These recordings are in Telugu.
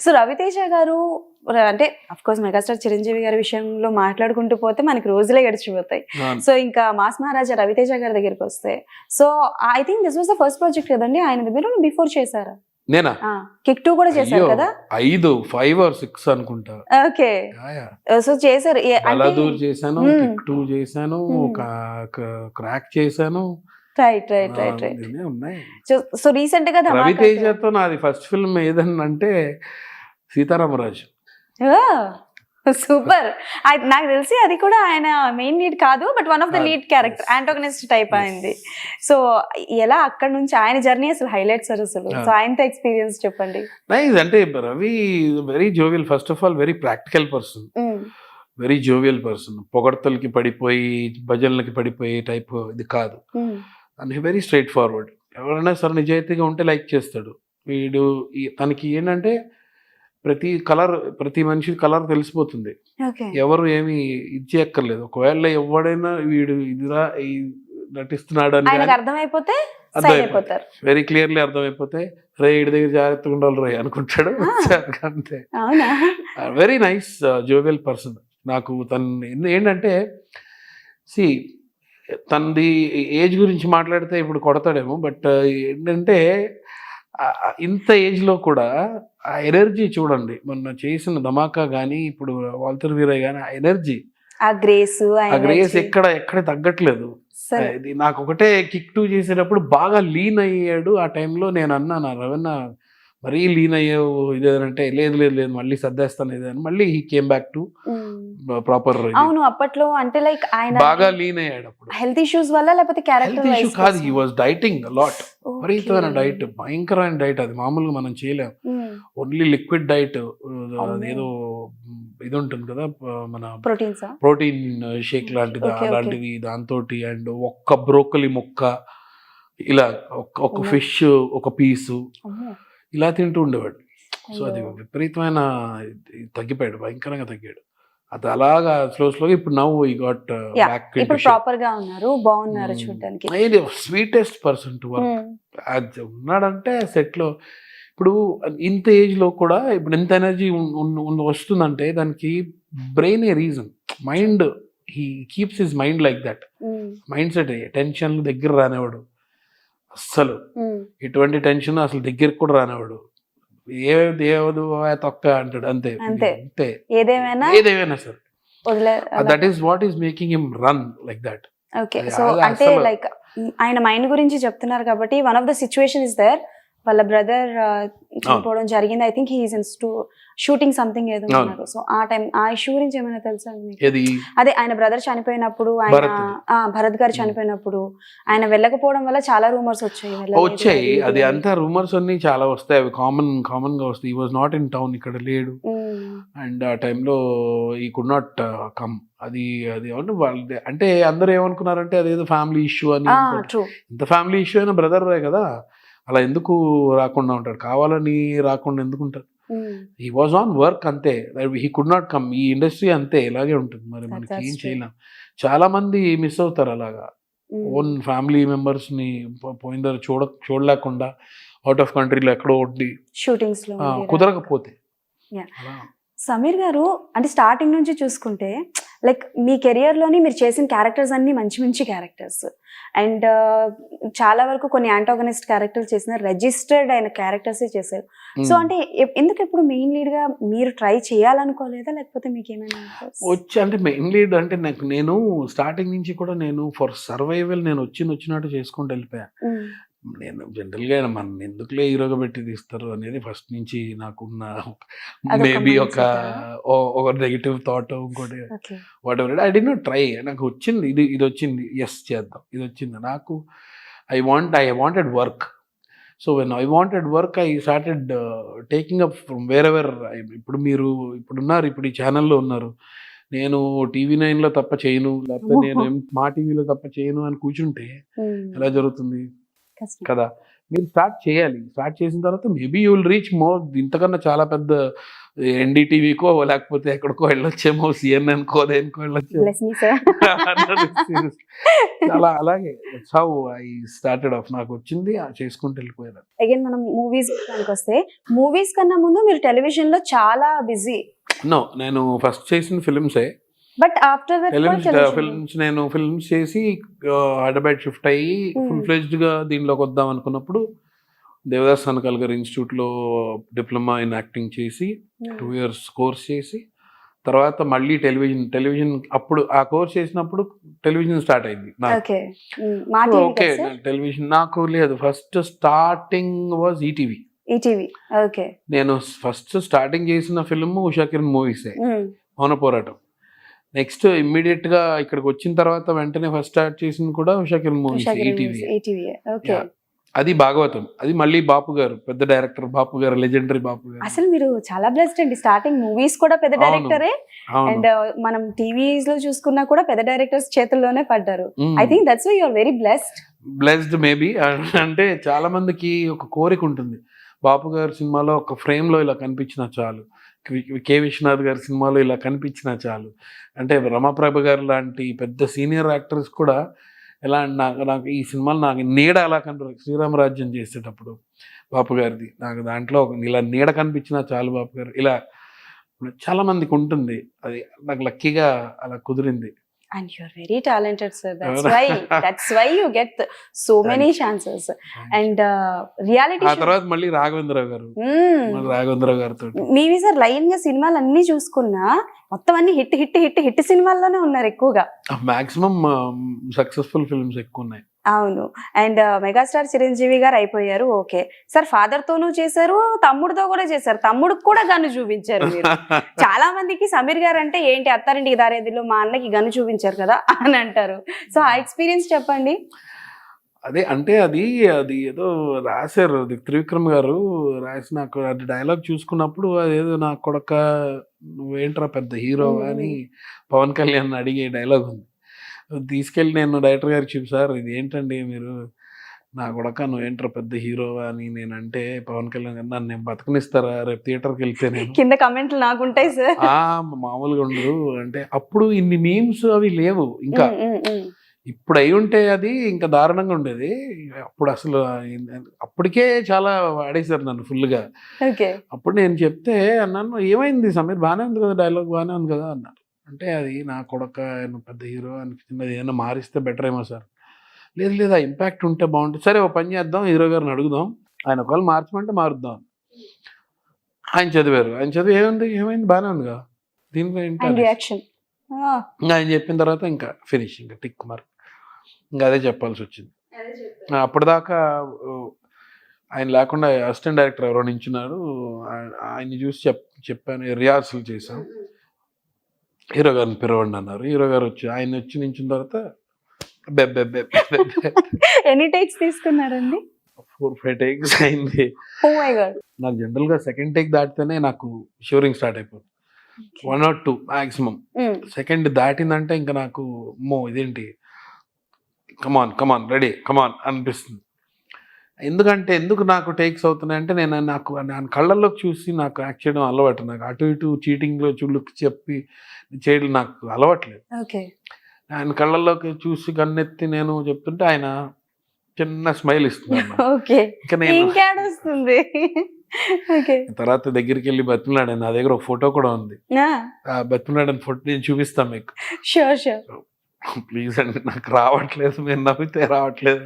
సో రవితేజ గారు అంటే అఫ్ కోర్స్ మెగాస్టార్ చిరంజీవి గారి విషయంలో మాట్లాడుకుంటూ పోతే మనకి రోజులే గడిచిపోతాయి. సో ఇంకా మాస్ మహారాజా రవితేజ గారి దగ్గరికి వస్తే so I think this was the first project కదండి ఆయన మీరు బిఫోర్ చేశారా? నేనా? కిక్ టూ కూడా చేశారు కదా? ఐదు ఫైవ్ ఆర్ సిక్స్ అనుకుంటా. ఓకే. సో చేశారు. బలాదూర్ చేశాను. కిక్ టూ చేశాను. క్రాక్ చేశాను. Right right right right so రీసెంట్గా రవితేజతో నాది ఫస్ట్ ఫిల్మ్ ఏదన్నంటే సీతారామరాజు సూపర్. నాకు తెలిసి అది కూడా ఆయన మెయిన్ లీడ్ కాదు but one of the lead character. Antagonist type. అయింది. సో ఎలా అక్కడ నుంచి ఆయన జర్నీ అసలు హైలైట్ సార్ అసలు. సో ఆయనతో ఎక్స్పీరియన్స్ చెప్పండి. నైస్ అంటే Ravi very jovial first of all very practical person. Very jovial person పొగడ్తలకి పడిపోయి భజనలకి పడిపోయి టైప్ ఇది కాదు. అని వెరీ స్ట్రైట్ ఫార్వర్డ్ ఎవరైనా సరే నిజాయితీగా ఉంటే లైక్ చేస్తాడు. వీడు తనకి ఏంటంటే ప్రతి కలర్ ప్రతి మనిషి కలర్ తెలిసిపోతుంది. ఎవరు ఏమి ఇది చేయక్కర్లేదు. ఒకవేళ ఎవడైనా వీడు ఇదిరా ఈ నటిస్తున్నాడు అని అర్థమైపోతే వెరీ క్లియర్లీ అర్థమైపోతే రే ఇడి దగ్గర జాగ్రత్తగా ఉండాలి రే అనుకుంటాడు. అంతే. వెరీ నైస్ జోవియల్ పర్సన్ నాకు తను ఏంటంటే సి తనది ఏజ్ గురించి మాట్లాడితే ఇప్పుడు కొడతాడేమో బట్ ఏంటంటే ఆ- ఆ ఇంత ఏజ్లో కూడా ఆ ఎనర్జీ చూడండి. మొన్న చేసిన ధమాకా కానీ ఇప్పుడు వాల్తర్ వీరయ్య కానీ ఆ ఎనర్జీ. ఆ గ్రేస్ ఆ గ్రేస్ ఎక్కడ ఎక్కడ తగ్గట్లేదు. ఇది నాకు ఒకటే కిక్ టూ చేసేటప్పుడు బాగా లీన్ అయ్యాడు. ఆ టైంలో నేను అన్నాను రవణ మరీ లీన్ అయ్యావు ఇదేదంటే లేదు లేదు లేదు మళ్ళీ సర్దేస్తాను ఇదని మళ్ళీ he came back to proper అవును అప్పట్లో అంటే లైక్ ఆయన బాగా లీన్ అయ్యాడు అప్పుడు. హెల్త్ ఇష్యూస్ వల్ల లేకపోతే హెల్త్ క్యారెక్టర్ ఇష్యూ కాదు హీ వాజ్ డైటింగ్ లాట్ విపరీతమైన డైట్ భయంకరమైన డైట్ అది. మామూలుగా మనం చేయలేం. ఓన్లీ లిక్విడ్ డైట్ ఏదో ఇది ఉంటుంది కదా మన ప్రోటీన్ షేక్ లాంటిది. అలాంటిది దాంతో అండ్ ఒక్క బ్రోకలి ముక్క ఇలా ఒక. ఫిష్ ఒక పీసు ఇలా తింటూ ఉండేవాడు. సో అది. విపరీతమైన తగ్గిపోయాడు భయంకరంగా తగ్గాడు. అది అలాగా స్లో స్లోగా ఇప్పుడు నవ్వు ఈ గాట్ బ్యాక్ ఇప్పుడు ప్రాపర్గా ఉన్నారు బాగున్నారు. చూడడానికి. స్వీటెస్ట్ పర్సన్ టు వర్క్ ఉన్నాడంటే set లో ఇప్పుడు ఇంత ఏజ్లో కూడా ఇప్పుడు ఎంత ఎనర్జీ వస్తుందంటే దానికి brain a reason. Mind he keeps his mind like that. Mind set tension దగ్గర రానివాడు. అస్సలు. ఎటువంటి టెన్షన్ అసలు దగ్గరికి కూడా రానివాడు ఏ దేవదు తొక్క అంటాడు అంతే. అంతే. ఏదేమైనా ఏదేమైనా సరే. That is what is making him run like that okay so అంటే లైక్ ఆయన మైండ్ గురించి చెప్తున్నారు కాబట్టి one of the situation is there వాళ్ళ బ్రదర్ చనిపోవడం జరిగింది. I think he is in shooting something ఏదో. ఉన్నారు సో ఆ టైం ఆ ఇష్యూ గురించి ఏమైనా తెలుసా అదే ఆయన బ్రదర్ చనిపోయినప్పుడు ఆయన భరత్. గారు చనిపోయినప్పుడు ఆయన వెళ్ళకపోవడం వల్ల చాలా రూమర్స్ వచ్చాయి. వచ్చాయి. అది. అంతా రూమర్స్ అన్ని చాలా వస్తాయి. అవి కామన్ కామన్గా వస్తాయి. ఈ వాజ్ నాట్ ఇన్ టౌన్ ఇక్కడ లేడు. అండ్ ఆ టైంలో ఈ కుడ్ నాట్ కమ్ అది అది అవును వాళ్ళది అంటే అందరూ ఏమనుకున్నారంటే అదేదో ఫ్యామిలీ ఇష్యూ అని ఇంత ఫ్యామిలీ ఇష్యూ అయినా బ్రదర్ కదా. అలా ఎందుకు రాకుండా ఉంటాడు? కావాలని రాకుండా ఎందుకు ఉంటారు ఈ వాజ్ ఆన్ వర్క్ అంతే. హీ కుడ్ నాట్ కమ్ ఈ ఇండస్ట్రీ అంతే ఇలాగే ఉంటుంది. మరి మనకి ఏం. చేయలేం. చాలా మంది మిస్ అవుతారు అలాగా. ఓన్ ఫ్యామిలీ మెంబర్స్ని పో- పోయిన చూడ చూడలేకుండా అవుట్ ఆఫ్ కంట్రీలో ఎక్కడో ఒకటి షూటింగ్స్ ఉండి కుదరకపోతే. సమీర్ గారు అంటే స్టార్టింగ్ నుంచి చూసుకుంటే లైక్ మీ కెరియర్లోని మీరు చేసిన క్యారెక్టర్స్ అన్ని మంచి మంచి క్యారెక్టర్స్ అండ్ చాలా వరకు కొన్ని యాంటాగనిస్ట్ క్యారెక్టర్స్ చేసిన రిజిస్టర్డ్ అయిన క్యారెక్టర్స్ చేశారు. So um. అంటే ఎందుకు ఎప్పుడు మెయిన్ లీడ్గా మీరు ట్రై చేయాలనుకోలేదా? లేకపోతే మీకు ఏమైనా వచ్చి అంటే మెయిన్ లీడ్ అంటే నాకు నేను స్టార్టింగ్ నుంచి కూడా నేను ఫర్ సర్వైవల్ నేను వచ్చింది వచ్చినట్టు చేసుకుంటూ వెళ్ళిపోయా. ఉమ్, నేను జనరల్గా మన ఎందుకులే హీరోగా పెట్టి తీస్తారు అనేది ఫస్ట్ నుంచి నాకున్న మేబీ ఒక ఒక నెగిటివ్ థాట్ ఇంకోటి whatever I did not try నాకు వచ్చింది. ఇది ఇది వచ్చింది. ఎస్ చేద్దాం. ఇది వచ్చింది. నాకు I want I wanted work so when I wanted work I started taking up from wherever ఇప్పుడు మీరు ఇప్పుడు ఉన్నారు ఇప్పుడు ఈ ఛానల్లో ఉన్నారు. నేను టీవీ నైన్లో తప్ప చేయను. లేకపోతే నేను మా టీవీలో తప్ప చేయను అని కూర్చుంటే ఎలా జరుగుతుంది. కదా. మీరు స్టార్ట్ చేయాలి. స్టార్ట్ చేసిన తర్వాత maybe you will reach more ఇంతకన్నా చాలా పెద్ద ఎన్డీటీవీకో లేకపోతే ఎక్కడికో వెళ్ళొచ్చేమో సిఎన్ఎన్ కో దేనికో వెళ్ళొచ్చేమో. అలా అలాగే. హౌ ఐ స్టార్టెడ్ ఆఫ్ నాకు వచ్చింది చేసుకుంటూ వెళ్ళిపోయాను అగైన్ మనం మూవీస్ వస్తే మూవీస్ కన్నా ముందు మీరు టెలివిజన్లో చాలా బిజీ నో నేను ఫస్ట్ చేసిన ఫిల్మ్సే but after that films films నేను ఫిల్మ్స్ చేసి హైదరాబాద్ షిఫ్ట్ అయ్యి Hmm. ఫుల్ ఫ్లెజ్డ్గా దీనిలోకి వద్దాం అనుకున్నప్పుడు దేవదాస్ సనకాల్ గారి ఇన్స్టిట్యూట్లో డిప్లొమా ఇన్ యాక్టింగ్ చేసి టూ ఇయర్స్ కోర్స్ చేసి తర్వాత మళ్ళీ టెలివిజన్ టెలివిజన్ అప్పుడు ఆ కోర్స్ చేసినప్పుడు టెలివిజన్ స్టార్ట్ అయింది నాకు. ఓకే ఓకే టెలివిజన్ నాకు లేదు. ఫస్ట్ స్టార్టింగ్ వాజ్ ఈటీవీ నేను ఫస్ట్ స్టార్టింగ్ చేసిన ఫిల్మ్ ఉషా కిరణ్ మూవీసే మౌన పోరాటం. నెక్స్ట్ ఇమ్మీడియట్గా ఇక్కడికి వచ్చిన తర్వాత వెంటనే ఫస్ట్ స్టార్ట్ చేసింది కూడా కిరణ్ మూవీస్. అది భాగవతం. అది మళ్ళీ బాపు గారు పెద్ద డైరెక్టర్ బాపు గారు లెజెండరీ బాపు గారు. అసలు మీరు చాలా బ్లెస్డ్ అండి. స్టార్టింగ్ మూవీస్ కూడా పెద్ద. డైరెక్టరే. అండ్ మనం టీవీస్లో చూసుకున్నా కూడా పెద్ద డైరెక్టర్స్ చేతుల్లోనే పడ్డారు. I think that's you are very blessed blessed maybe అంటే చాలా మందికి ఒక కోరిక ఉంటుంది. బాపు గారి సినిమాలో ఒక ఫ్రేమ్లో ఇలా కనిపించినా చాలు. కి- కె. విశ్వనాథ్ గారి సినిమాలో ఇలా కనిపించినా చాలు. అంటే రమాప్రభ గారు లాంటి పెద్ద సీనియర్ యాక్టర్స్ కూడా ఎలా నాకు నాకు ఈ సినిమాలు నాకు నీడ అలా కనిపి శ్రీరామరాజ్యం చేసేటప్పుడు బాపు గారిది. నాకు దాంట్లో ఒక ఇలా నీడ కనిపించినా చాలు బాపు గారు. ఇలా చాలామందికి ఉంటుంది. అది నాకు లక్కీగా అలా కుదిరింది. And you are very talented sir that's why that's why you get so many chances and reality ఆ తర్వాత మళ్ళీ రాఘవేంద్రరావు గారు. మళ్ళీ రాఘవేంద్రరావు గారితో. మీవి సార్ లైన్గా సినిమాలు అన్ని చూసుకున్నా మొత్తం అన్ని హిట్ హిట్ హిట్ హిట్ సినిమాల్లోనే ఉన్నారు ఎక్కువగా. మాక్సిమం సక్సెస్ఫుల్ ఫిల్మ్స్ ఎక్కువ ఉన్నాయి. అవును. అండ్ మెగాస్టార్ చిరంజీవి గారు అయిపోయారు. ఓకే. సార్ ఫాదర్ తోనూ చేశారు తమ్ముడితో కూడా చేశారు. తమ్ముడికి కూడా గన్ను చూపించారు మీరు. చాలా మందికి సమీర్ గారు అంటే ఏంటి అత్తారింటికి దారేదిలో మా అన్నకి గన్ను చూపించారు కదా అని అంటారు. సో ఆ ఎక్స్పీరియన్స్ చెప్పండి. అదే అంటే అది అది ఏదో రాశారు అది త్రివిక్రమ్ గారు రాసి నాకు అది డైలాగ్ చూసుకున్నప్పుడు అదేదో నా కొడక నువ్వేంట్రా పెద్ద హీరో. అని పవన్ కళ్యాణ్ అడిగే డైలాగ్ ఉంది. తీసుకెళ్ళి నేను డైరెక్టర్ గారికి చెప్పి సార్ ఇది ఏంటండి మీరు? నా కొడక నువ్వేంట్రా పెద్ద హీరో అని నేనంటే పవన్ కళ్యాణ్ గారు నన్ను నేను బతకనిస్తారా? రేపు థియేటర్కి వెళ్తే నేను. కింద కమెంట్లు నాకుంటాయి సార్. ఆ మామూలుగా ఉండదు. అంటే అప్పుడు ఇన్ని మీమ్స్ అవి లేవు. ఇంకా ఇప్పుడు అయి ఉంటే అది ఇంకా దారుణంగా ఉండేది. అప్పుడు అసలు అప్పటికే చాలా వాడేశారు నన్ను ఫుల్గా. అప్పుడు నేను చెప్తే అన్నాను ఏమైంది సమీర్? బాగానే ఉంది కదా డైలాగ్ బాగానే ఉంది కదా అన్నారు. అంటే అది నా కొడక ఆయన పెద్ద హీరో అనిపించింది. ఏదైనా మారిస్తే బెటర్ ఏమో సార్. లేదు లేదు ఆ ఇంపాక్ట్ ఉంటే బాగుంటుంది. సరే ఓ పని చేద్దాం హీరో గారిని అడుగుదాం. ఆయన ఒకవేళ మార్చమంటే మారుద్దాం. ఆయన చదివారు. ఆయన చదివి ఏముంది? ఏమైంది? బాగానే ఉంది కదా దీంట్లో ఏంటి అండ్ అనేసి. రియాక్షన్ ఇంకా ఆయన చెప్పిన తర్వాత ఇంకా ఫినిష్ ఇంకా టిక్ మార్క్ ఇంకా అదే చెప్పాల్సి వచ్చింది. అప్పటిదాకా ఆయన లేకుండా అసిస్టెంట్ డైరెక్టర్ ఎవరో నించున్నారు. ఆయన్ని చూసి చెప్ చెప్పాను రిహార్సల్ చేశాం. హీరో గారిని పిలవండి అన్నారు. హీరో గారు వచ్చి ఆయన వచ్చి నించిన తర్వాత ఎన్ని టేక్స్ తీసుకున్నారండి? ఫోర్ ఫైవ్ టేక్స్ అయింది. గాడ్ నాకు జనరల్గా సెకండ్ టేక్ దాటితేనే నాకు షూరింగ్ స్టార్ట్ అయిపోతుంది one or two maximum second దాటిందంటే ఇంకా నాకు మో ఇదేంటి? కమాన్ కమాన్ రెడీ కమాన్ అనిపిస్తుంది. ఎందుకంటే ఎందుకు నాకు టేక్స్ అవుతున్నాయంటే నేను నాకు నేను కళ్ళల్లోకి చూసి నాకు యాక్ట్ చేయడం అలవాటు. నాకు అటు ఇటు చీటింగ్లో చుళ్ళుకి చెప్పి చేయడం నాకు అలవాట్లేదు. ఓకే. ఆయన కళ్ళల్లోకి చూసి కన్నెత్తి నేను చెప్తుంటే ఆయన చిన్న స్మైల్ ఇస్తున్నాను ఓకే. ఇంకా నేను తర్వాత దగ్గరికి వెళ్ళి బతిమలాడాను. నా దగ్గర ఒక ఫోటో కూడా ఉంది. ఆ. బతిమలాడని ఫోటో నేను చూపిస్తాను మీకు. ప్లీజ్ అండి నాకు రావట్లేదు మీరు నవ్వితే రావట్లేదు.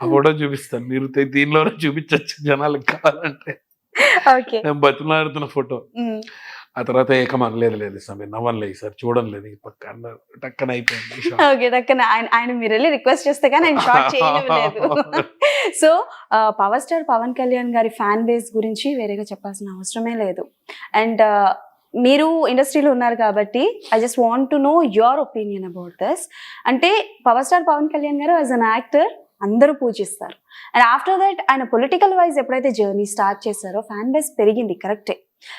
ఆ ఫోటో చూపిస్తాను మీరు దీనిలోనే చూపించచ్చు జనాలకు కావాలంటే. నేను బతిమలాడుతున్న ఫోటో. ఆ తర్వాత ఏకమని లేదు లేదు సార్ మీరు నవ్వలేదు సార్ చూడడం లేదు ఈ పక్క టక్కన అయిపోయింది. ఓకే దక్కన ఆయన ఆయన మీరు వెళ్ళి రిక్వెస్ట్ చేస్తే కానీ ఆయన షార్ట్ చేయలేదు. So power star Pawan Kalyan గారి ఫ్యాన్ బేస్ గురించి వేరేగా చెప్పాల్సిన అవసరమే లేదు. అండ్ మీరు ఇండస్ట్రీలో ఉన్నారు కాబట్టి I just want to know your opinion about this అంటే పవర్ స్టార్ పవన్ కళ్యాణ్ గారు యాజ్ అన్ యాక్టర్ అందరూ పూజిస్తారు. అండ్ ఆఫ్టర్ దట్ ఆయన పొలిటికల్ వైజ్ ఎప్పుడైతే జర్నీ స్టార్ట్ చేశారో ఫ్యాన్ బేస్ పెరిగింది కరెక్టే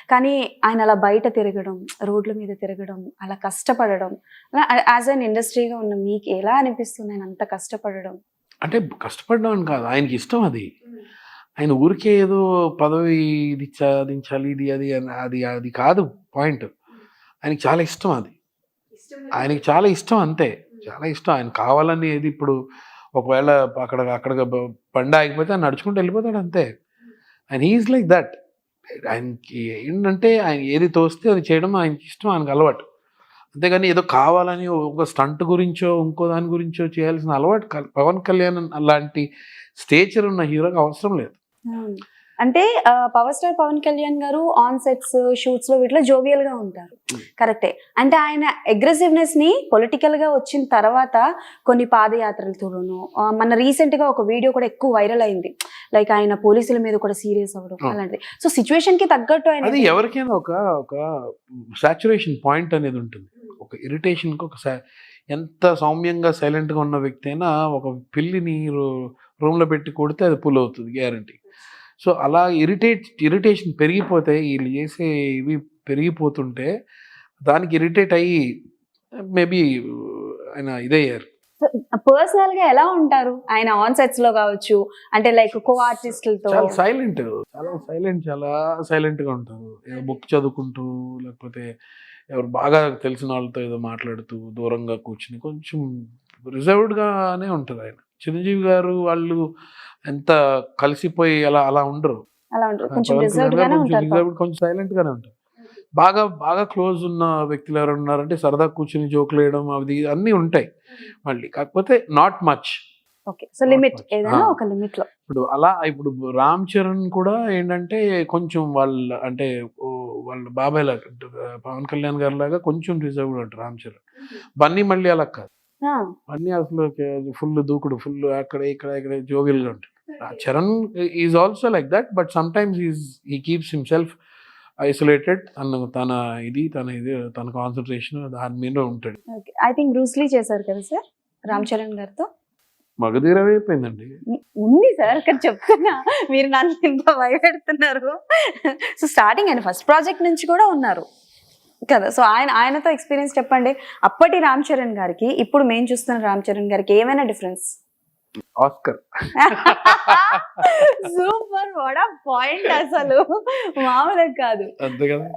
కానీ ఆయన అలా బయట తిరగడం రోడ్ల మీద తిరగడం అలా కష్టపడడం యాజ్ అన్ ఇండస్ట్రీగా ఉన్న మీకు ఎలా అనిపిస్తుంది? ఆయన అంత కష్టపడడం. అంటే కష్టపడడం కాదు ఆయనకి ఇష్టం అది. ఆయన ఊరికే ఏదో పదవి ఇది సాధించాలి ఇది అది అని- అది అది కాదు పాయింట్. ఆయనకి చాలా ఇష్టం అది. ఆయనకి చాలా ఇష్టం అంతే. చాలా ఇష్టం. ఆయన కావాలని ఏది ఇప్పుడు ఒకవేళ అక్కడ అక్కడ బండి ఆగిపోతే ఆయన నడుచుకుంటూ వెళ్ళిపోతాడు అంతే. అండ్ హీఈస్ లైక్ దట్ ఆయనకి ఏంటంటే ఆయన ఏది తోస్తే అది చేయడం ఆయనకి ఇష్టం ఆయనకు అలవాటు. అంతేగాని ఏదో కావాలని ఒక స్టంట్ గురించో ఇంకో దాని గురించో చేయాల్సిన అలవాటు పవన్ కళ్యాణ్ అలాంటి స్టేచర్ ఉన్న హీరోకి అవసరం లేదు. అంటే పవర్ స్టార్ పవన్ కళ్యాణ్ గారు ఆన్ సెట్స్ షూట్స్లో వీటిలో జోవియల్గా ఉంటారు. కరెక్టే అంటే ఆయన అగ్రెసివ్నెస్ని పొలిటికల్గా వచ్చిన తర్వాత కొన్ని పాదయాత్రలతోనూ మన రీసెంట్గా ఒక వీడియో కూడా ఎక్కువ వైరల్ అయింది. లైక్ ఆయన పోలీసుల మీద కూడా సీరియస్ అవ్వడం అవును. అలాంటిది. సో సిచ్యువేషన్కి తగ్గట్టు ఆయన ఎవరికైనా ఒక ఒక సాచురేషన్ పాయింట్ అనేది ఉంటుంది. ఒక ఇరిటేషన్కి ఒక sa- ఎంత సౌమ్యంగా సైలెంట్గా ఉన్న వ్యక్తి అయినా ఒక పిల్లిని రూమ్లో పెట్టి కొడితే అది పుల్ అవుతుంది గ్యారంటీ సో అలా ఇరిటేట్ ఇరిటేషన్ పెరిగిపోతే వీళ్ళు చేసే ఇవి పెరిగిపోతుంటే దానికి ఇరిటేట్ అయ్యి మేబీ ఆయన ఇదయ్యారు. పర్సనల్గా ఎలా ఉంటారు? ఆయన ఆన్ సెట్స్లో కావచ్చు అంటే లైక్ కో ఆర్టిస్టులతో. చాలా సైలెంట్ చాలా సైలెంట్ చాలా సైలెంట్గా ఉంటారు. ఏదో బుక్ చదువుకుంటూ లేకపోతే ఎవరు బాగా తెలిసిన వాళ్ళతో ఏదో మాట్లాడుతూ దూరంగా కూర్చుని కొంచెం రిజర్వ్డ్ గానే ఉంటారు ఆయన. చిరంజీవి గారు వాళ్ళు ఎంత కలిసిపోయి అలా అలా ఉండరు. ఉంటారు కొంచెం ఉంటారు సైలెంట్ గానే ఉంటారు. బాగా బాగా క్లోజ్ ఉన్న వ్యక్తులు ఎవరు ఉన్నారంటే సరదా కూర్చుని జోకులు వేయడం అవి అన్నీ ఉంటాయి. మళ్ళీ కాకపోతే నాట్ మచ్ ఇప్పుడు అలా ఇప్పుడు రామ్ చరణ్ కూడా ఏంటంటే కొంచెం వాళ్ళ అంటే వాళ్ళ బాబాయ్ లాగా పవన్ కళ్యాణ్ గారి లాగా కొంచెం రిజర్వ్డ్ అంటారు రామ్ చరణ్. బన్నీ మళ్ళీ అలా కాదు. ఆ, బన్నీ అసలు ఫుల్ దూకుడు ఫుల్ అక్కడ ఇక్కడ ఇక్కడ జోవియల్గా ఉంటాడు Charan is also like that but sometimes is he keeps himself isolated తన తన ఇది తన ఇది తన కాన్సన్ట్రేషన్ దాని మీద ఉంటాడు. ఓకే. ఐ థింక్ బ్రూస్లీ చేశారు కదా సార్? రామ్ చరణ్ గారితో? మగధీరం అయిపోయిందండి. ఉంది సార్ ఇక్కడ చెప్తున్నా. మీరు నన్ను ఇంత భయపెడుతున్నారు. సో స్టార్టింగ్ ఆయన ఫస్ట్ ప్రాజెక్ట్ నుంచి కూడా ఉన్నారు. కదా. సో ఆయన ఆయనతో ఎక్స్పీరియన్స్ చెప్పండి. అప్పటి రామ్ చరణ్ గారికి ఇప్పుడు మేము చూస్తున్న రామ్ చరణ్ గారికి ఏమైనా difference Oscar super what point అసలు. మామూలుగా కదా.